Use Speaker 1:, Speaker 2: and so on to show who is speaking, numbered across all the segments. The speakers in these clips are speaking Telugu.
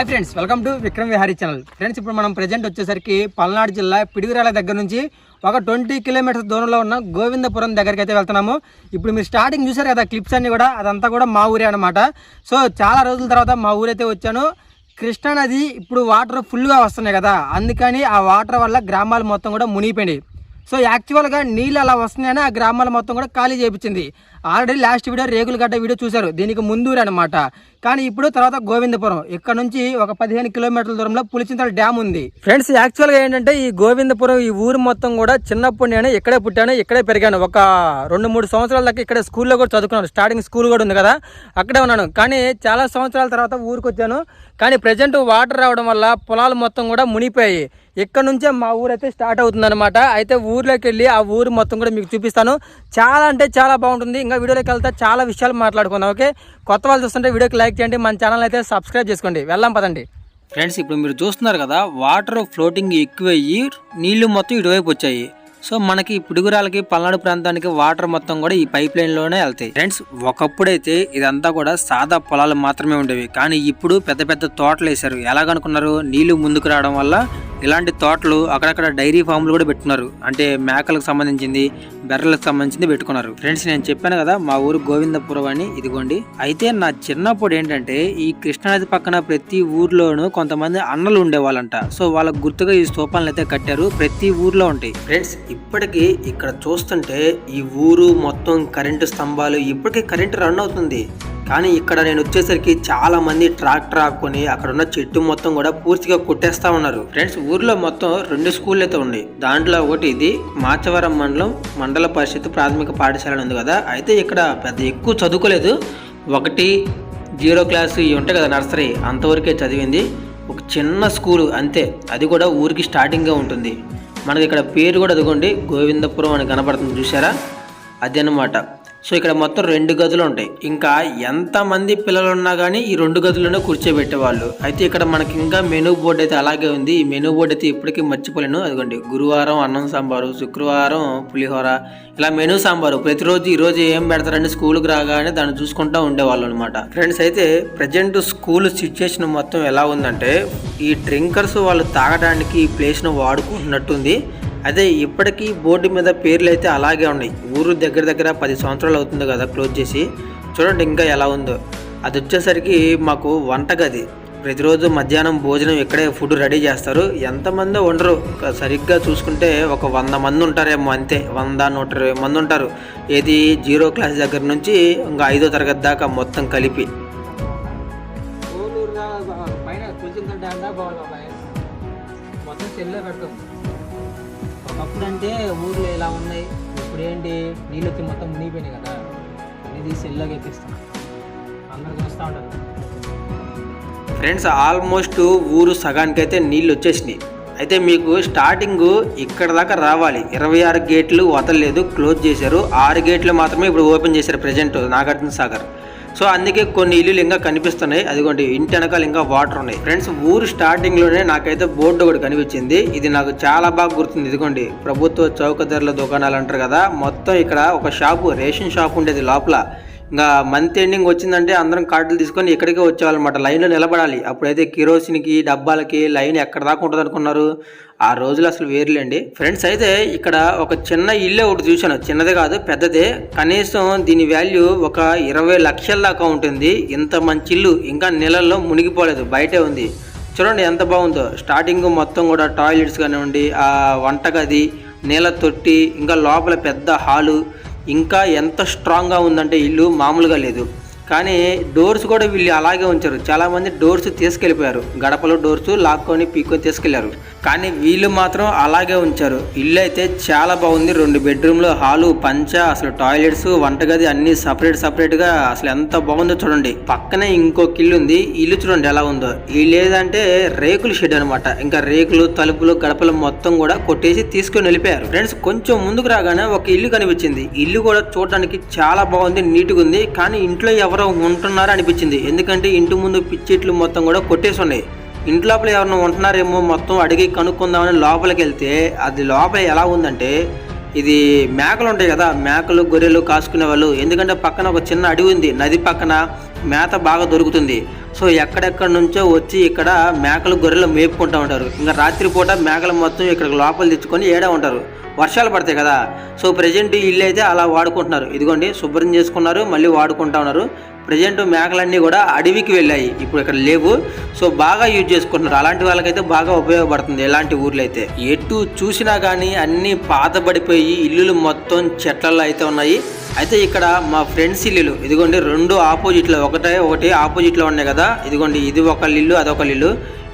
Speaker 1: Hi friends welcome to Vikram Vihari channel. Friends ఇప్పుడు మనం ప్రజెంట్ వచ్చేసరికి పల్నాడు జిల్లా పిడిగిరాల దగ్గర నుంచి ఒక ట్వంటీ కిలోమీటర్స్ దూరంలో ఉన్న గోవిందపురం దగ్గరికి అయితే వెళ్తున్నాము. ఇప్పుడు మీరు స్టార్టింగ్ చూసారు కదా క్లిప్స్ అన్నీ కూడా అదంతా కూడా మా ఊరే అనమాట సో చాలా రోజుల తర్వాత మా ఊరైతే వచ్చాను. కృష్ణా నది ఇప్పుడు వాటర్ ఫుల్గా వస్తున్నాయి కదా అందుకని ఆ వాటర్ వల్ల గ్రామాలు మొత్తం కూడా మునిగిపోయినాయి. సో యాక్చువల్గా నీళ్ళు అలా వస్తున్నాయని ఆ గ్రామాల మొత్తం కూడా ఖాళీ చేయించింది ఆల్రెడీ లాస్ట్ వీడియో రేగులు గడ్డ వీడియో చూశారు. దీనికి ముందూరు అనమాట కానీ ఇప్పుడు తర్వాత గోవిందపురం. ఇక్కడ నుంచి ఒక పదిహేను కిలోమీటర్ల దూరంలో పులిచింతల డ్యామ్ ఉంది. ఫ్రెండ్స్ యాక్చువల్గా ఏంటంటే ఈ గోవిందపురం ఈ ఊరు మొత్తం కూడా చిన్నప్పుడు నేను ఇక్కడే పుట్టాను ఇక్కడే పెరిగాను. ఒక రెండు మూడు సంవత్సరాల దాకా ఇక్కడ స్కూల్లో కూడా చదువుకున్నాను. స్టార్టింగ్ స్కూల్ కూడా ఉంది కదా అక్కడే ఉన్నాను. కానీ చాలా సంవత్సరాల తర్వాత ఊరికి వచ్చాను. కానీ ప్రజెంట్ వాటర్ రావడం వల్ల పొలాలు మొత్తం కూడా మునిగిపోయాయి. ఇక్కడ నుంచే మా ఊరు అయితే స్టార్ట్ అవుతుందన్నమాట. అయితే ఊర్లోకి వెళ్ళి ఆ ఊరు మొత్తం కూడా మీకు చూపిస్తాను. చాలా అంటే చాలా బాగుంటుంది. ఇంకా వీడియోలోకి వెళ్తే చాలా విషయాలు మాట్లాడుకుందాం ఓకే? కొత్త వాళ్ళు చూస్తుంటే వీడియోకి లైక్ చేయండి మన ఛానల్ అయితే సబ్స్క్రైబ్ చేసుకోండి. వెళ్ళాం పదండి. ఫ్రెండ్స్ ఇప్పుడు మీరు చూస్తున్నారు కదా వాటర్ ఫ్లోటింగ్ ఎక్కువయ్యి నీళ్ళు మొత్తం ఇటువైపు వచ్చాయి. సో మనకి పిడుగురాలకి పల్నాడు ప్రాంతానికి వాటర్ మొత్తం కూడా ఈ పైప్ లైన్లోనే వెళ్తాయి. ఫ్రెండ్స్ ఒకప్పుడైతే ఇదంతా కూడా సాదా పొలాలు మాత్రమే ఉండేవి. కానీ ఇప్పుడు పెద్ద పెద్ద తోటలు వేశారు ఎలాగనుకున్నారు? నీళ్ళు ముందుకు రావడం వల్ల ఇలాంటి తోటలు అక్కడక్కడ డైరీ ఫామ్లు కూడా పెట్టుకున్నారు. అంటే మేకలకు సంబంధించింది బెర్రలకు సంబంధించింది పెట్టుకున్నారు. ఫ్రెండ్స్ నేను చెప్పాను కదా మా ఊరు గోవిందపురం అని. ఇదిగోండి. అయితే నా చిన్నప్పుడు ఏంటంటే ఈ కృష్ణానది పక్కన ప్రతి ఊర్లోనూ కొంతమంది అన్నలు ఉండేవాళ్ళంట. సో వాళ్ళకు గుర్తుగా ఈ స్తూపాలను అయితే కట్టారు. ప్రతి ఊర్లో ఉంటాయి. ఫ్రెండ్స్ ఇప్పటికీ ఇక్కడ చూస్తుంటే ఈ ఊరు మొత్తం కరెంటు స్తంభాలు ఇప్పటికీ కరెంటు రన్ అవుతుంది. కానీ ఇక్కడ నేను వచ్చేసరికి చాలా మంది ట్రాక్టర్ ఆపుకొని అక్కడ ఉన్న చెట్టు మొత్తం కూడా పూర్తిగా కొట్టేస్తా ఉన్నారు. ఫ్రెండ్స్ ఊర్లో మొత్తం రెండు స్కూళ్ళు అయితే ఉన్నాయి. దాంట్లో ఒకటి ఇది మాచవరం మండలం మండల పరిషత్ ప్రాథమిక పాఠశాల ఉంది కదా. అయితే ఇక్కడ పెద్ద ఎక్కువ చదువుకోలేదు. ఒకటి జీరో క్లాస్ ఇవి ఉంటాయి కదా నర్సరీ అంతవరకే చదివింది. ఒక చిన్న స్కూలు అంతే. అది కూడా ఊరికి స్టార్టింగ్గా ఉంటుంది. మనకి ఇక్కడ పేరు కూడా అదిగోండి గోవిందపురం అని కనబడుతుంది చూసారా అదనమాట సో ఇక్కడ మొత్తం రెండు గదులు ఉంటాయి. ఇంకా ఎంతమంది పిల్లలు ఉన్నా కానీ ఈ రెండు గదుల్లోనే కూర్చోబెట్టేవాళ్ళు. అయితే ఇక్కడ మనకి ఇంకా మెనూ బోర్డు అయితే అలాగే ఉంది. ఈ మెనూ బోర్డు అయితే ఇప్పటికీ మర్చిపోలేను. అదిగోండి గురువారం అన్నం సాంబారు శుక్రవారం పులిహోర. ఇలా మెనూ సాంబారు ప్రతిరోజు ఈ రోజు ఏం పెడతారని స్కూల్కి రాగానే దాన్ని చూసుకుంటూ ఉండేవాళ్ళు అనమాట ఫ్రెండ్స్ అయితే ప్రజెంట్ స్కూల్ సిచ్యుయేషన్ మొత్తం ఎలా ఉందంటే ఈ డ్రింకర్స్ వాళ్ళు తాగడానికి ఈ ప్లేస్ను వాడుకుంటున్నట్టుంది. అదే ఇప్పటికీ బోర్డు మీద పేర్లు అయితే అలాగే ఉన్నాయి. ఊరు దగ్గర దగ్గర పది సంవత్సరాలు అవుతుంది కదా క్లోజ్ చేసి. చూడండి ఇంకా ఎలా ఉందో. అది వచ్చేసరికి మాకు వంటగది. ప్రతిరోజు మధ్యాహ్నం భోజనం ఇక్కడే ఫుడ్ రెడీ చేస్తారు. ఎంతమందో ఉండరు. సరిగ్గా చూసుకుంటే ఒక వంద మంది ఉంటారేమో అంతే. వంద నూట ఇరవై మంది ఉంటారు. ఏది జీరో క్లాస్ దగ్గర నుంచి ఇంకా ఐదో తరగతి దాకా మొత్తం కలిపి. మొత్తం అప్పుడంటే ఊర్లో ఇలా ఉన్నాయి. ఇప్పుడు ఏంటి నీళ్ళు మొత్తం మునిగిపోయినాయి కదా. అన్ని తీసి ఇళ్ళకి ఎక్కిస్తాం అందరు చూస్తూ ఉంటారు. ఫ్రెండ్స్ ఆల్మోస్ట్ ఊరు సగానికైతే నీళ్ళు వచ్చేసినాయి అయితే మీకు స్టార్టింగ్ ఇక్కడ దాకా రావాలి. ఇరవై ఆరు గేట్లు వదలలేదు క్లోజ్ చేశారు. ఆరు గేట్లు మాత్రమే ఇప్పుడు ఓపెన్ చేశారు ప్రజెంట్ నాగార్జున సాగర్ సో అందుకే కొన్ని ఇల్లులు ఇంకా కనిపిస్తున్నాయి. అదిగోండి ఇంటి వెనకాల ఇంకా వాటర్ ఉన్నాయి. ఫ్రెండ్స్ ఊరు స్టార్టింగ్లోనే నాకైతే బోర్డు ఒకటి కనిపించింది. ఇది నాకు చాలా బాగా గుర్తుంది. ఇదిగోండి ప్రభుత్వ చౌక ధరల దుకాణాలు అంటారు కదా మొత్తం ఇక్కడ ఒక షాపు రేషన్ షాప్ ఉండేది లోపల. ఇంకా మంత్ ఎండింగ్ వచ్చిందంటే అందరం కార్డులు తీసుకొని ఇక్కడికే వచ్చేవాళ్ళనమాట. లైన్లో నిలబడాలి. అప్పుడైతే కిరోసిన్కి డబ్బాలకి లైన్ ఎక్కడ దాకా ఉంటుంది అనుకున్నారు? ఆ రోజులు అసలు వేరులేండి. ఫ్రెండ్స్ అయితే ఇక్కడ ఒక చిన్న ఇల్లు ఒకటి చూశాను. చిన్నదే కాదు పెద్దదే. కనీసం దీని వాల్యూ ఒక ఇరవై లక్షల దాకా ఉంటుంది. ఇంత మంచి ఇల్లు ఇంకా నెలల్లో మునిగిపోలేదు. బయటే ఉంది. చూడండి ఎంత బాగుందో. స్టార్టింగ్ మొత్తం కూడా టాయిలెట్స్ కానివ్వండి ఆ వంటగది నీళ్ళ తొట్టి ఇంకా లోపల పెద్ద హాలు ఇంకా ఎంత స్ట్రాంగ్గా ఉందంటే ఇల్లు మామూలుగా లేదు. కానీ డోర్స్ కూడా వీళ్ళు అలాగే ఉంచారు. చాలామంది డోర్స్ తీసుకెళ్ళిపోయారు. గడపలో డోర్స్ లాక్కొని పీక్కొని తీసుకెళ్ళారు. కానీ వీళ్ళు మాత్రం అలాగే ఉంచారు. ఇల్లు అయితే చాలా బాగుంది. రెండు బెడ్రూమ్లు హాలు పంచ అసలు టాయిలెట్స్ వంటగది అన్ని సపరేట్ సపరేట్గా అసలు ఎంత బాగుందో చూడండి. పక్కనే ఇంకొక ఇల్లు ఉంది. ఇల్లు చూడండి ఎలా ఉందో. ఇల్లు ఏదంటే రేకుల షెడ్ అనమాట ఇంకా రేకులు తలుపులు గడపలు మొత్తం కూడా కొట్టేసి తీసుకొని వెళ్ళిపోయారు. ఫ్రెండ్స్ కొంచెం ముందుకు రాగానే ఒక ఇల్లు కనిపించింది. ఇల్లు కూడా చూడడానికి చాలా బాగుంది నీట్గా ఉంది. కానీ ఇంట్లో ఎవరు ఉంటున్నారో అనిపించింది. ఎందుకంటే ఇంటి ముందు పిచ్చిట్లు మొత్తం కూడా కొట్టేసి ఉన్నాయి ఇంటి లోపల ఎవరైనా ఉంటున్నారేమో మొత్తం అడిగి కనుక్కుందామని లోపలికి వెళ్తే అది లోపల ఎలా ఉందంటే ఇది మేకలు ఉంటాయి కదా మేకలు గొర్రెలు కాసుకునే వాళ్ళు. ఎందుకంటే పక్కన ఒక చిన్న అడవి ఉంది నది పక్కన మేత బాగా దొరుకుతుంది. సో ఎక్కడెక్కడి నుంచో వచ్చి ఇక్కడ మేకలు గొర్రెలు మేపుకుంటూ ఉంటారు. ఇంకా రాత్రిపూట మేకలు మొత్తం ఇక్కడ లోపల తెచ్చుకొని ఏడా ఉంటారు. వర్షాలు పడతాయి కదా. సో ప్రజెంట్ ఇల్లు అయితే అలా వాడుకుంటున్నారు. ఇదిగోండి శుభ్రం చేసుకున్నారు మళ్ళీ వాడుకుంటా ఉన్నారు. ప్రజెంట్ మేకలన్నీ కూడా అడవికి వెళ్ళాయి. ఇప్పుడు ఇక్కడ లేవు. సో బాగా యూజ్ చేసుకుంటున్నారు. అలాంటి వాళ్ళకైతే బాగా ఉపయోగపడుతుంది ఎలాంటి ఊర్లో అయితే. ఎటు చూసినా కానీ అన్నీ పాతబడిపోయి ఇల్లులు మొత్తం చెట్లలో అయితే ఉన్నాయి. అయితే ఇక్కడ మా ఫ్రెండ్స్ ఇల్లులు. ఇదిగోండి రెండు ఆపోజిట్లో ఒకటే ఒకటి ఆపోజిట్లో ఉన్నాయి కదా. ఇదిగోండి ఇది ఒక ఇల్లు అదొక ఇల్లు.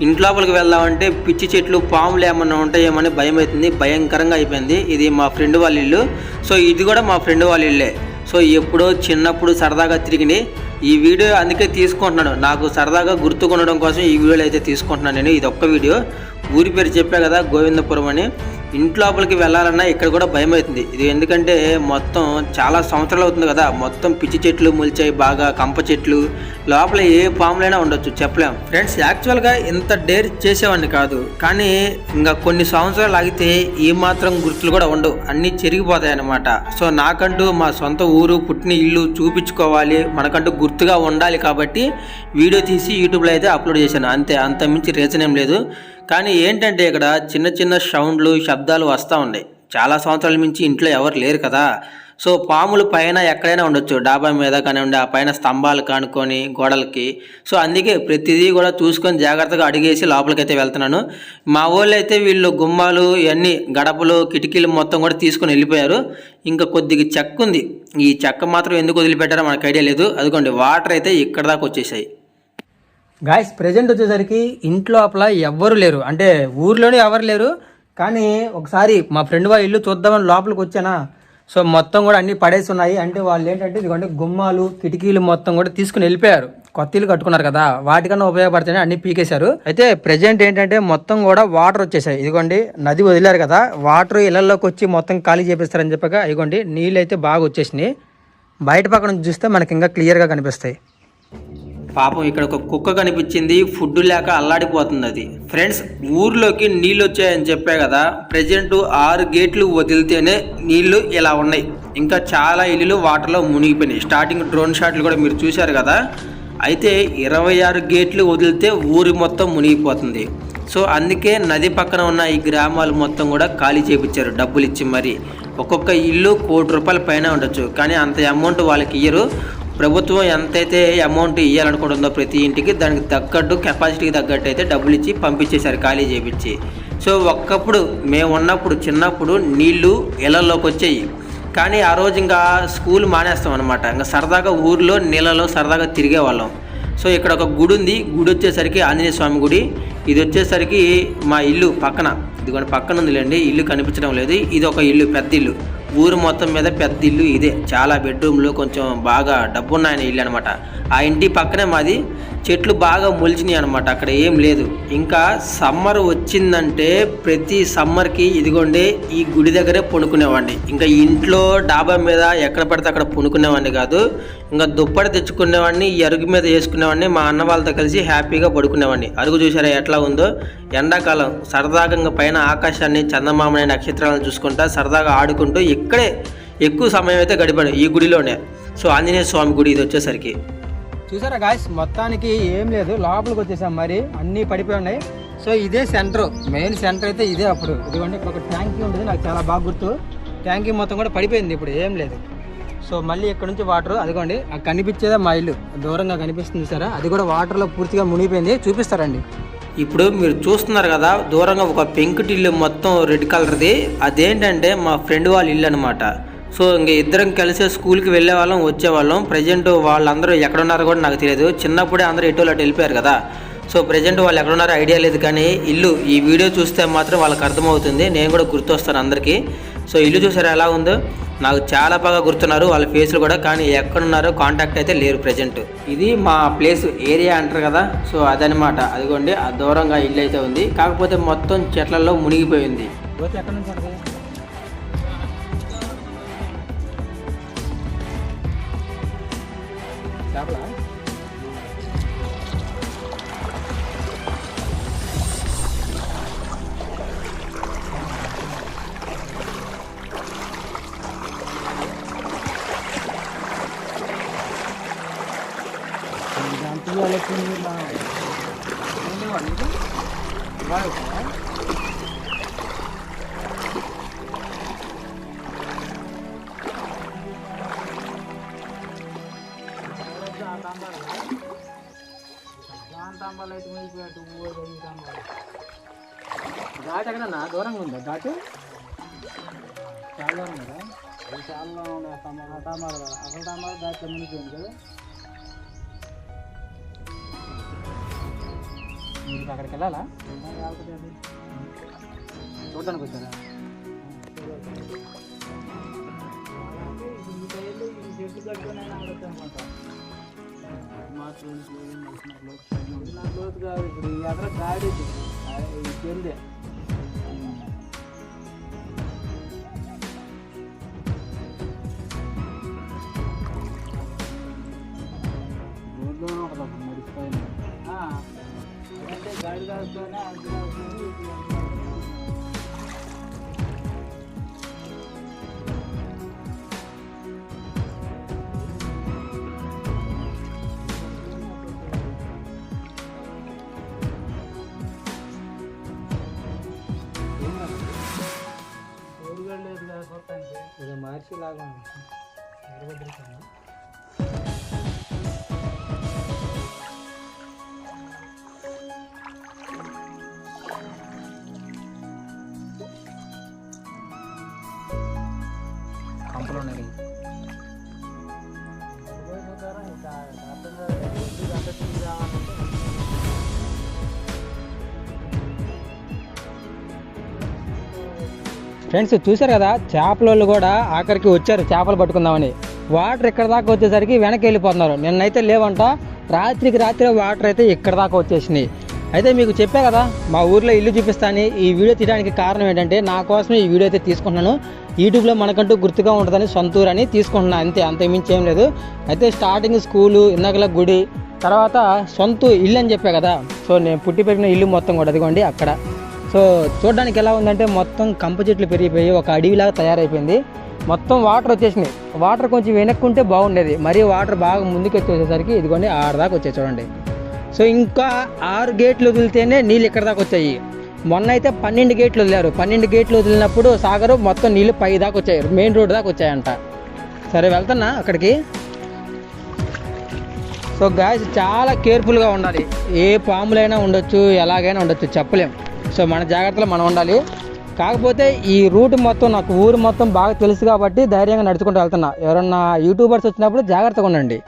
Speaker 1: ఇంట్లోపలికి వెళ్దామంటే పిచ్చి చెట్లు పాములు ఏమన్నా ఉంటాయేమని భయం అవుతుంది భయంకరంగా అయిపోయింది. ఇది మా ఫ్రెండ్ వాళ్ళ ఇల్లు. సో ఇది కూడా మా ఫ్రెండ్ వాళ్ళ ఇల్లే. సో ఎప్పుడో చిన్నప్పుడు సరదాగా తిరిగినాయి. ఈ వీడియో అందుకే తీసుకుంటున్నాను. నాకు సరదాగా గుర్తుకొనడం కోసం ఈ వీడియోలో అయితే తీసుకుంటున్నాను నేను. ఇది ఒక్క వీడియో. ఊరి పేరు చెప్పా కదా గోవిందపురం అని. ఇంట్లోపలికి వెళ్ళాలన్నా ఇక్కడ కూడా భయం అవుతుంది. ఇది ఎందుకంటే మొత్తం చాలా సంవత్సరాలు అవుతుంది కదా. మొత్తం పిచ్చి చెట్లు మొలిచాయి బాగా కంప చెట్లు. లోపల ఏ పాములైనా ఉండొచ్చు చెప్పలేం. ఫ్రెండ్స్ యాక్చువల్గా ఇంత డేర్ చేసేవాడిని కాదు. కానీ ఇంకా కొన్ని సంవత్సరాలు ఆగితే ఏ మాత్రం గుర్తులు కూడా ఉండవు. అన్నీ చెరిగిపోతాయి అన్నమాట. సో నాకంటూ మా సొంత ఊరు పుట్టిన ఇల్లు చూపించుకోవాలి. మనకంటూ గుర్తుగా ఉండాలి కాబట్టి వీడియో తీసి యూట్యూబ్లో అయితే అప్లోడ్ చేశాను. అంతే అంత మించి రీజన్ ఏం లేదు. కానీ ఏంటంటే ఇక్కడ చిన్న చిన్న సౌండ్లు శబ్దాలు వస్తూ ఉన్నాయి. చాలా సంవత్సరాల నుంచి ఇంట్లో ఎవరు లేరు కదా. సో పాములు పైన ఎక్కడైనా ఉండొచ్చు. డాబా మీద కానివ్వండి ఆ పైన స్తంభాలు కానుకొని గోడలకి. సో అందుకే ప్రతిదీ కూడా చూసుకొని జాగ్రత్తగా అడిగేసి లోపలికైతే వెళ్తున్నాను. మా ఊళ్ళో అయితే వీళ్ళు గుమ్మాలు ఇవన్నీ గడపలు కిటికీలు మొత్తం కూడా తీసుకొని వెళ్ళిపోయారు. ఇంకా కొద్దిగా చెక్క ఉంది ఈ చెక్క మాత్రం ఎందుకు వదిలిపెట్టారో మనకు ఐడియా లేదు. అదిగోండి వాటర్ అయితే ఇక్కడ దాకా వచ్చేసాయి.
Speaker 2: గాయస్ ప్రజెంట్ వచ్చేసరికి ఇంట్లో లోపల ఎవ్వరు లేరు. అంటే ఊర్లోనే ఎవరు లేరు. కానీ ఒకసారి మా ఫ్రెండ్ వాళ్ళ ఇల్లు చూద్దామని లోపలికి వచ్చానా. సో మొత్తం కూడా అన్ని పడేసి ఉన్నాయి. అంటే వాళ్ళు ఏంటంటే ఇదిగోండి గుమ్మాలు కిటికీలు మొత్తం కూడా తీసుకుని వెళ్ళిపోయారు. కొత్త ఇల్లు కట్టుకున్నారు కదా. వాటికన్నా ఉపయోగపడుతున్నాయి అన్ని పీకేశారు. అయితే ప్రజెంట్ ఏంటంటే మొత్తం కూడా వాటర్ వచ్చేసాయి. ఇదిగోండి నది వదిలారు కదా. వాటర్ ఇళ్ళలోకి వచ్చి మొత్తం ఖాళీ చేపిస్తారని చెప్పగా ఇదిగోండి నీళ్ళు అయితే బాగా వచ్చేసినాయి. బయట పక్కన చూస్తే మనకి ఇంకా క్లియర్గా కనిపిస్తాయి.
Speaker 1: పాపం ఇక్కడ ఒక కుక్క కనిపించింది ఫుడ్ లేక అల్లాడిపోతుంది అది. ఫ్రెండ్స్ ఊర్లోకి నీళ్ళు వచ్చాయని చెప్పే కదా ప్రజెంట్ ఆరు గేట్లు వదిలితేనే నీళ్ళు ఇలా ఉన్నాయి. ఇంకా చాలా ఇల్లులు వాటర్లో మునిగిపోయినాయి. స్టార్టింగ్ డ్రోన్ షాట్లు కూడా మీరు చూశారు కదా. అయితే ఇరవై ఆరు గేట్లు వదిలితే ఊరి మొత్తం మునిగిపోతుంది. సో అందుకే నది పక్కన ఉన్న ఈ గ్రామాలు మొత్తం కూడా ఖాళీ చేయించారు డబ్బులు ఇచ్చి మరి. ఒక్కొక్క ఇల్లు కోటి రూపాయల పైన ఉండొచ్చు. కానీ అంత అమౌంట్ వాళ్ళకి ఇయ్యరు. ప్రభుత్వం ఎంతైతే అమౌంట్ ఇవ్వాలనుకుంటుందో ప్రతి ఇంటికి దానికి తగ్గట్టు కెపాసిటీకి తగ్గట్టు అయితే డబ్బులు ఇచ్చి పంపించేశారు ఖాళీ చేపించి. సో ఒక్కప్పుడు మేము ఉన్నప్పుడు చిన్నప్పుడు నీళ్ళు ఇళ్ళలోకి వచ్చాయి. కానీ ఆ రోజు ఇంకా స్కూల్ మానేస్తాం అనమాట ఇంకా సరదాగా ఊర్లో నీళ్ళలో సరదాగా తిరిగే వాళ్ళం సో ఇక్కడ ఒక గుడి ఉంది. గుడి వచ్చేసరికి ఆంజనేయ స్వామి గుడి. ఇది వచ్చేసరికి మా ఇల్లు పక్కన. ఇదిగోండి పక్కన ఉందిలేండి. ఇల్లు కనిపించడం లేదు. ఇది ఒక ఇల్లు పెద్ద ఇల్లు. ఊరు మొత్తం మీద పెద్ద ఇల్లు ఇదే. చాలా బెడ్రూమ్లు కొంచెం బాగా డబ్బున్నాయన ఇల్లు అనమాట ఆ ఇంటి పక్కనే మాది చెట్లు బాగా మొలిచినాయి అనమాట అక్కడ ఏం లేదు. ఇంకా సమ్మర్ వచ్చిందంటే ప్రతి సమ్మర్కి ఇదిగోండి ఈ గుడి దగ్గరే పనుకునేవాడిని. ఇంకా ఇంట్లో డాబా మీద ఎక్కడ పడితే అక్కడ పనుకునేవాడిని కాదు. ఇంకా దుప్పటి తెచ్చుకునేవాడిని ఈ అరుగు మీద వేసుకునేవాడిని మా అన్న వాళ్ళతో కలిసి హ్యాపీగా పడుకునేవాడిని. అరుగు చూసారా ఎట్లా ఉందో? ఎండాకాలం సరదాగా ఇంకా పైన ఆకాశాన్ని చందమామని నక్షత్రాలను చూసుకుంటా సరదాగా ఆడుకుంటూ ఇక్కడే ఎక్కువ సమయం అయితే గడిపాడు ఈ గుడిలోనే. సో ఆంజనేయ స్వామి గుడి ఇది వచ్చేసరికి.
Speaker 2: చూసారా గాయస్ మొత్తానికి ఏం లేదు. లోపలికి వచ్చేసాం మరి. అన్నీ పడిపోయి ఉన్నాయి. సో ఇదే సెంటర్ మెయిన్ సెంటర్ అయితే ఇదే అప్పుడు. ఇదిగోండి ఇక్కడ ఒక ట్యాంకీ ఉంటుంది. నాకు చాలా బాగా గుర్తు. ట్యాంకీ మొత్తం కూడా పడిపోయింది ఇప్పుడు. ఏం లేదు. సో మళ్ళీ ఇక్కడ నుంచి వాటర్ అదిగోండి ఆ కనిపించేదే మా ఇల్లు. దూరంగా కనిపిస్తుంది చూసారా? అది కూడా వాటర్లో పూర్తిగా మునిగిపోయింది. చూపిస్తారండి.
Speaker 1: ఇప్పుడు మీరు చూస్తున్నారు కదా దూరంగా ఒక పెంకుటిల్లు మొత్తం రెడ్ కలర్ది అదేంటంటే మా ఫ్రెండ్ వాళ్ళ ఇల్లు అనమాట సో ఇంక ఇద్దరం కలిసి స్కూల్కి వెళ్ళే వాళ్ళం వచ్చేవాళ్ళం ప్రజెంట్ వాళ్ళందరూ ఎక్కడున్నారో కూడా నాకు తెలియదు. చిన్నప్పుడే అందరూ ఎటు అటు వెళ్ళిపోయారు కదా. సో ప్రజెంట్ వాళ్ళు ఎక్కడున్నారో ఐడియా లేదు కానీ ఇల్లు ఈ వీడియో చూస్తే మాత్రం వాళ్ళకి అర్థమవుతుంది. నేను కూడా గుర్తొస్తాను అందరికీ. సో ఇల్లు చూసారా ఎలా ఉందో? నాకు చాలా బాగా గుర్తున్నారు వాళ్ళ ఫేస్లు కూడా కానీ ఎక్కడున్నారో కాంటాక్ట్ అయితే లేరు ప్రజెంట్. ఇది మా ప్లేస్ ఏరియా అంటారు కదా. సో అదనమాట అదిగోండి ఆ దూరంగా ఇల్లు అయితే ఉంది. కాకపోతే మొత్తం చెట్లలో మునిగిపోయింది. ఘాట్ ఎక్కడన్నా దూరంగా ఉందా? ఘాటు చాలా ఉందా?
Speaker 3: చాలా ఉన్నాయి టమాటా టమాటా కదా? అసలు టమాటా దాంట్లో మునిగిపోయింది కదా?
Speaker 1: మీరు అక్కడికి వెళ్ళాలా? చూడడానికి వచ్చారా?
Speaker 3: చెట్లు కట్టుకుని ఆడతాం అనమాట లోతు కాదు. ఇప్పుడు ఎదర గాడి ఇది. ఆ, ఇది చెల్దే రోడ్లోనే అంటే
Speaker 1: మార్చి లాగా ఉంది కంపలు ఉన్నాయి ఫ్రెండ్స్ చూశారు కదా చేపలోళ్ళు కూడా ఆఖరికి వచ్చారు చేపలు పట్టుకుందామని. వాటర్ ఇక్కడ దాకా వచ్చేసరికి వెనక్కి వెళ్ళిపోతున్నారు. నిన్నైతే లేవంట రాత్రికి రాత్రి వాటర్ అయితే ఇక్కడ దాకా వచ్చేసినాయి అయితే మీకు చెప్పా కదా మా ఊర్లో ఇల్లు చూపిస్తాను ఈ వీడియో తీయడానికి కారణం ఏంటంటే నా కోసమే ఈ వీడియో అయితే తీసుకుంటున్నాను. యూట్యూబ్లో మనకంటూ గుర్తుగా ఉంటుందని సొంతూరు అని తీసుకుంటున్నాను అంతే అంతే మించి ఏం లేదు. అయితే స్టార్టింగ్ స్కూలు ఇందాకల గుడి తర్వాత సొంత ఇల్లు అని చెప్పా కదా. సో నేను పుట్టి పెరిగిన ఇల్లు మొత్తం కూడా అదిగోండి అక్కడ. సో చూడడానికి ఎలా ఉందంటే మొత్తం కంప చెట్లు పెరిగిపోయి ఒక అడవిలాగా తయారైపోయింది. మొత్తం వాటర్ వచ్చేసినాయి. వాటర్ కొంచెం వెనక్కుంటే బాగుండేది. మరీ వాటర్ బాగా ముందుకు వచ్చేసరికి ఇదిగోండి ఆడదాకా వచ్చాయి చూడండి. సో ఇంకా ఆరు గేట్లు వదిలితేనే నీళ్ళు ఇక్కడ దాకా వచ్చాయి. మొన్న అయితే పన్నెండు గేట్లు వదిలారు. పన్నెండు గేట్లు వదిలినప్పుడు సాగరు మొత్తం నీళ్ళు పై దాకా వచ్చాయి. మెయిన్ రోడ్ దాకా వచ్చాయంట. సరే వెళ్తున్నా అక్కడికి. సో గాయస్ చాలా కేర్ఫుల్గా ఉండాలి. ఏ పాములైనా ఉండొచ్చు ఎలాగైనా ఉండొచ్చు చెప్పలేం. సో మన జాగ్రత్తలో మనం ఉండాలి. కాకపోతే ఈ రూట్ మొత్తం నాకు ఊరు మొత్తం బాగా తెలుసు కాబట్టి ధైర్యంగా నడుచుకుంటూ వెళ్తున్నా. ఎవరన్నా యూట్యూబర్స్ వచ్చినప్పుడు జాగ్రత్తగా ఉండండి.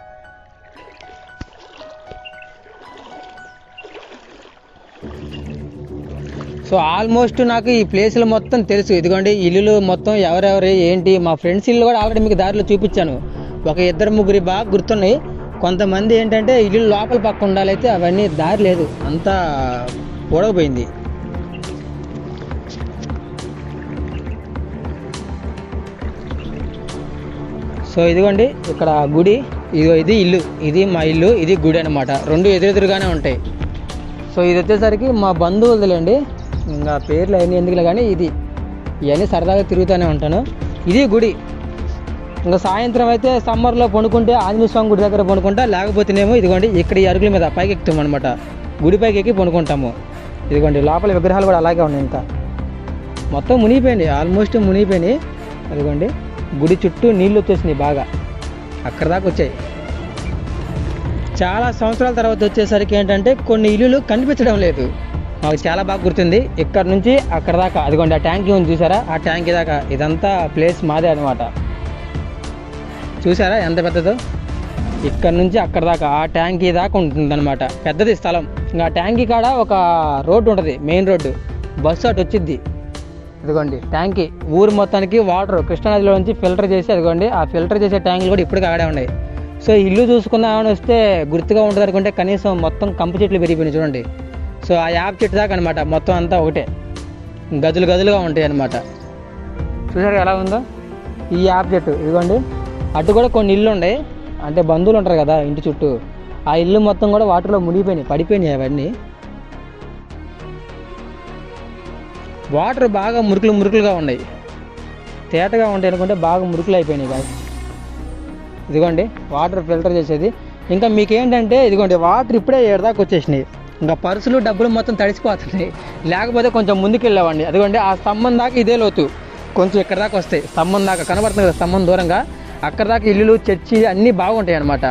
Speaker 1: సో ఆల్మోస్ట్ నాకు ఈ ప్లేసులు మొత్తం తెలుసు. ఇదిగోండి ఇల్లులు మొత్తం ఎవరెవరు ఏంటి మా ఫ్రెండ్స్ ఇల్లు కూడా ఆల్రెడీ మీకు దారిలో చూపించాను. ఒక ఇద్దరు ముగ్గురి బాగా గుర్తున్నాయి. కొంతమంది ఏంటంటే ఇల్లు లోపల పక్క ఉండాలైతే అవన్నీ దారి లేదు. అంతా పొడవపోయింది సో ఇదిగోండి ఇక్కడ గుడి ఇదిగో ఇది ఇల్లు. ఇది మా ఇల్లు ఇది గుడి అనమాట రెండు ఎదురెదురుగానే ఉంటాయి. సో ఇది వచ్చేసరికి మా బంధువులదండి ఇంకా పేర్లు అవన్నీ ఎందుకులే కానీ ఇది ఇవన్నీ సరదాగా తిరుగుతూనే ఉంటాను. ఇది గుడి. ఇంకా సాయంత్రం అయితే సమ్మర్లో పండుకుంటే ఆంజనేయ స్వామి గుడి దగ్గర పండుకుంటా లేకపోతేనేమో ఇదిగోండి ఇక్కడ ఈ అరుగుల మీద పైకి ఎక్కుతాం అనమాట గుడి పైకి ఎక్కి పండుకుంటాము. ఇదిగోండి లోపల విగ్రహాలు కూడా అలాగే ఉన్నాయి ఇంకా. మొత్తం మునిగిపోయింది ఆల్మోస్ట్ మునిగిపోయినాయి. అదిగోండి గుడి చుట్టూ నీళ్ళు వచ్చేసినాయి బాగా. అక్కడ దాకా వచ్చాయి. చాలా సంవత్సరాల తర్వాత వచ్చేసరికి ఏంటంటే కొన్ని ఇల్లులు కనిపించడం లేదు. మాకు చాలా బాగా గుర్తుంది. ఇక్కడ నుంచి అక్కడ దాకా అదిగోండి ఆ ట్యాంక్ ఉంది చూసారా? ఆ ట్యాంక్ దాకా ఇదంతా ప్లేస్ మాదే అనమాట చూసారా ఎంత పెద్దదో? ఇక్కడ నుంచి అక్కడ దాకా ఆ ట్యాంకీ దాకా ఉంటుంది అనమాట పెద్దది స్థలం. ఇంకా ఆ ట్యాంకీ కాడ ఒక రోడ్డు ఉంటుంది మెయిన్ రోడ్డు. బస్సు అటు వచ్చిద్ది. ఇదిగోండి ట్యాంకీ. ఊరు మొత్తానికి వాటర్ కృష్ణానదిలో నుంచి ఫిల్టర్ చేసి అదిగోండి ఆ ఫిల్టర్ చేసే ట్యాంకులు కూడా ఇప్పటికి ఆడే ఉన్నాయి. సో ఇల్లు చూసుకుందామని వస్తే గుర్తుగా ఉంటుంది అనుకుంటే కనీసం మొత్తం కంపు చెట్లు పెరిగిపోయినాయి చూడండి. సో ఆ యాప్ చెట్టు దాకా అనమాట మొత్తం అంతా ఒకటే. గదులు గదులుగా ఉంటాయి అనమాట చూసారు ఎలా ఉందో? ఈ యాప్ చెట్టు ఇదిగోండి. అటు కూడా కొన్ని ఇల్లు ఉన్నాయి అంటే బంధువులు ఉంటారు కదా ఇంటి చుట్టూ. ఆ ఇల్లు మొత్తం కూడా వాటర్లో మునిగిపోయినాయి పడిపోయినాయి అవన్నీ. వాటర్ బాగా మురుకులు మురుకులుగా ఉన్నాయి. తేటగా ఉంటాయి అనుకుంటే బాగా మురుకులు అయిపోయినాయి కాదు ఇదిగోండి వాటర్ ఫిల్టర్ చేసేది.
Speaker 4: ఇంకా మీకు ఏంటంటే ఇదిగోండి వాటర్ ఇప్పుడే ఏడదాకా వచ్చేసినాయి. ఇంకా పర్సులు డబ్బులు మొత్తం తడిసిపోతున్నాయి. లేకపోతే కొంచెం ముందుకు వెళ్ళామండి అదిగోండి ఆ స్తంభం దాకా ఇదే లోతు. కొంచెం ఇక్కడ దాకా వస్తాయి స్తంభం దాకా కనబడుతుంది కదా స్తంభం దూరంగా. అక్కడ దాకా ఇల్లులు చర్చి అన్నీ బాగుంటాయి అనమాట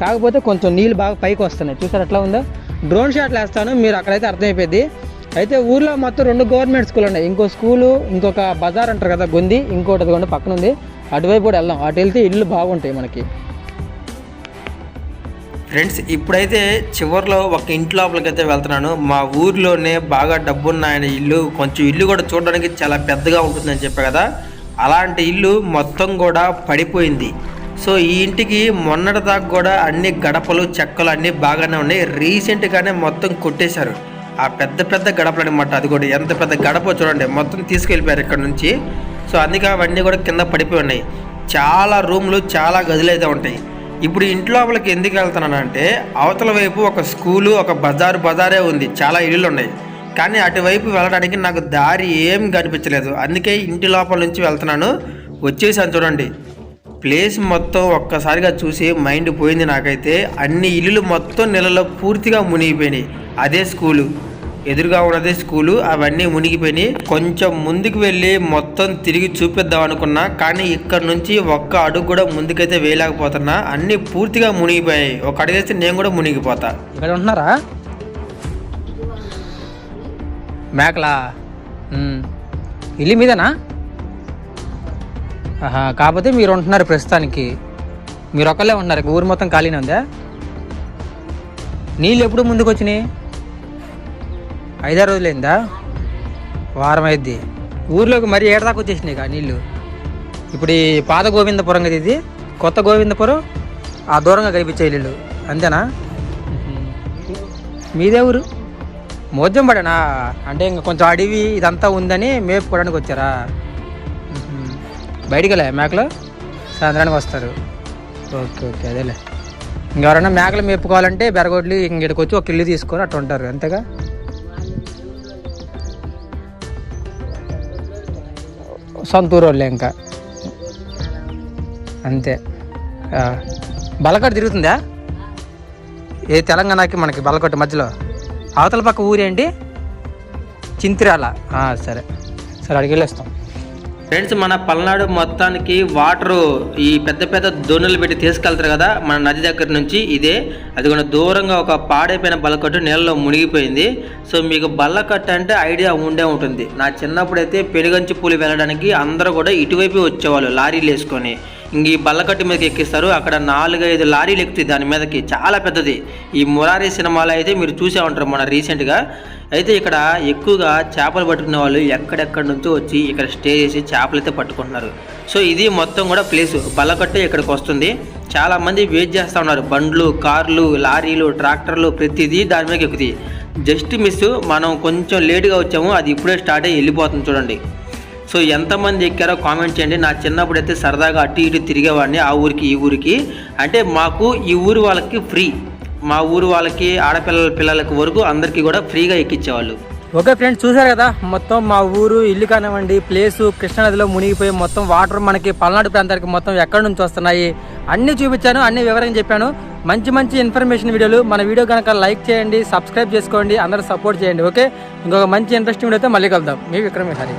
Speaker 4: కాకపోతే కొంచెం నీళ్ళు బాగా పైకి వస్తున్నాయి. చూసారు ఎట్లా ఉందో? డ్రోన్ షాట్లు వేస్తాను మీరు అక్కడైతే అర్థమైపోయింది. అయితే ఊర్లో మొత్తం రెండు గవర్నమెంట్ స్కూల్ ఉన్నాయి. ఇంకో స్కూలు ఇంకొక బజార్ అంటారు కదా గొంది. ఇంకోటి అదిగోండి పక్కన ఉంది. అటువైపు కూడా వెళ్దాం. అటు వెళ్తే ఇల్లు బాగుంటాయి మనకి.
Speaker 1: ఫ్రెండ్స్ ఇప్పుడైతే చివర్లో ఒక ఇంటి లోపలికైతే వెళ్తున్నాను. మా ఊర్లోనే బాగా డబ్బున్న ఆయన ఇల్లు కొంచెం ఇల్లు కూడా చూడడానికి చాలా పెద్దగా ఉంటుందని చెప్పా కదా. అలాంటి ఇల్లు మొత్తం కూడా పడిపోయింది. సో ఈ ఇంటికి మొన్నటి దాకా కూడా అన్ని గడపలు చెక్కలు అన్నీ బాగానే ఉన్నాయి. రీసెంట్గానే మొత్తం కొట్టేశారు. ఆ పెద్ద పెద్ద గడపలు అనమాట అది కూడా ఎంత పెద్ద గడప చూడండి. మొత్తం తీసుకెళ్ళిపోయారు ఇక్కడ నుంచి. సో అందుకే అవన్నీ కూడా కింద పడిపోయి ఉన్నాయి. చాలా రూమ్లు చాలా గదులు అయితే ఉంటాయి. ఇప్పుడు ఇంటి లోపలికి ఎందుకు వెళ్తున్నానంటే అవతల వైపు ఒక స్కూలు ఒక బజారు బజారే ఉంది. చాలా ఇల్లులు ఉన్నాయి. కానీ అటువైపు వెళ్ళడానికి నాకు దారి ఏం కనిపించలేదు. అందుకే ఇంటి లోపల నుంచి వెళ్తున్నాను. వచ్చేసాను చూడండి. ప్లేస్ మొత్తం ఒక్కసారిగా చూసి మైండ్ పోయింది నాకైతే. అన్ని ఇల్లులు మొత్తం నెలలో పూర్తిగా మునిగిపోయినాయి. అదే స్కూలు. ఎదురుగా ఉన్నదే స్కూలు. అవన్నీ మునిగిపోయినాయి. కొంచెం ముందుకు వెళ్ళి మొత్తం తిరిగి చూపిద్దాం అనుకున్నా కానీ ఇక్కడ నుంచి ఒక్క అడుగు కూడా ముందుకైతే వేయలేకపోతున్నా. అన్నీ పూర్తిగా మునిగిపోయాయి. ఒక అడుగేస్తే నేను కూడా మునిగిపోతా.
Speaker 4: ఇక్కడ ఉంటున్నారా? మేకలా? ఇల్లు మీదేనా? ఆహా కాకపోతే మీరు ఉంటున్నారు ప్రస్తుతానికి. మీరు ఒకళ్ళే ఉన్నారు ఊరు మొత్తం ఖాళీనే ఉందా? నీళ్ళు ఎప్పుడు ముందుకు వచ్చినాయి ఐదారు రోజులైందా? వారం అయింది ఊర్లోకి మరీ ఏడదాకా వచ్చేసినాయి కా నీళ్ళు? ఇప్పుడు ఈ పాత గోవిందపురం కదా ఇది కొత్త గోవిందపురం ఆ దూరంగా కనిపించే నీళ్ళు. అంతేనా? మీదే ఊరు? మోద్యం పడేనా? అంటే ఇంకా కొంచెం అడవి ఇదంతా ఉందని మేపుకోవడానికి వచ్చారా? బయటికి వెళ్ళా మేకలు? సాయంత్రానికి వస్తారు. ఓకే ఓకే అదేలే. ఇంకెవరైనా మేకలు మేపుకోవాలంటే బెరగొడ్లు ఇంకెడికి వచ్చి ఒక ఇల్లు తీసుకొని అట్లా ఉంటారు అంతేగా? సొంతూరు వాళ్ళే ఇంకా. అంతే. బలకట్టు తిరుగుతుందా? ఏ తెలంగాణకి మనకి బలకట్టు మధ్యలో? అవతల పక్క ఊరేంటి? చింతిరాల. సరే. సరే అడిగి వెళ్ళేస్తాం.
Speaker 1: ఫ్రెండ్స్ మన పల్నాడు మొత్తానికి వాటరు ఈ పెద్ద పెద్ద దోణులు పెట్టి తీసుకెళ్తారు కదా మన నది దగ్గర నుంచి ఇదే. అది కూడా దూరంగా ఒక పాడైపోయిన బల్లకట్టు నీళ్ళలో మునిగిపోయింది. సో మీకు బల్లకట్టు అంటే ఐడియా ఉండే ఉంటుంది. నా చిన్నప్పుడైతే పెనుగంచి పూలు వెళ్ళడానికి అందరూ కూడా ఇటువైపు వచ్చేవాళ్ళు లారీలు వేసుకొని. ఇంక ఈ బల్లకట్టు మీదకి ఎక్కిస్తారు. అక్కడ నాలుగైదు లారీలు ఎక్కుతాయి దాని మీదకి. చాలా పెద్దది. ఈ మురారి సినిమాలో అయితే మీరు చూసే ఉంటారు మన రీసెంట్గా. అయితే ఇక్కడ ఎక్కువగా చేపలు పట్టుకునే వాళ్ళు ఎక్కడెక్కడి నుంచో వచ్చి ఇక్కడ స్టే చేసి చేపలు అయితే పట్టుకుంటున్నారు. సో ఇది మొత్తం కూడా ప్లేస్. బల్లకట్టే ఇక్కడికి వస్తుంది. చాలామంది వెయిట్ చేస్తూ ఉన్నారు. బండ్లు కార్లు లారీలు ట్రాక్టర్లు ప్రతిదీ దాని మీద ఎక్కుతాయి జస్ట్ మిస్ మనం కొంచెం లేటుగా వచ్చాము. అది ఇప్పుడే స్టార్ట్ అయ్యి వెళ్ళిపోతుంది చూడండి. సో ఎంతమంది ఎక్కారో కామెంట్ చేయండి. నా చిన్నప్పుడు అయితే సరదాగా అటు ఇటు తిరిగేవాడిని. ఆ ఊరికి ఈ ఊరికి. అంటే మాకు ఈ ఊరు వాళ్ళకి ఫ్రీ. మా ఊరు వాళ్ళకి ఆడపిల్లల పిల్లలకి వరకు అందరికీ కూడా ఫ్రీగా ఎక్కించేవాళ్ళు
Speaker 4: ఓకే ఫ్రెండ్స్ చూసారు కదా? మొత్తం మా ఊరు ఇల్లు కానివ్వండి ప్లేసు కృష్ణానదిలో మునిగిపోయి మొత్తం వాటర్ మనకి పల్నాడు ప్రాంతానికి మొత్తం ఎక్కడి నుంచి వస్తున్నాయి? అన్నీ చూపించాను అన్ని వివరంగా చెప్పాను. మంచి మంచి ఇన్ఫర్మేషన్ వీడియోలు. మన వీడియో కనుక లైక్ చేయండి సబ్స్క్రైబ్ చేసుకోండి అందరూ సపోర్ట్ చేయండి ఓకే? ఇంకొక మంచి ఇంట్రెస్టింగ్ అయితే మళ్ళీ కలుద్దాం. మీ విక్రమ్ హరి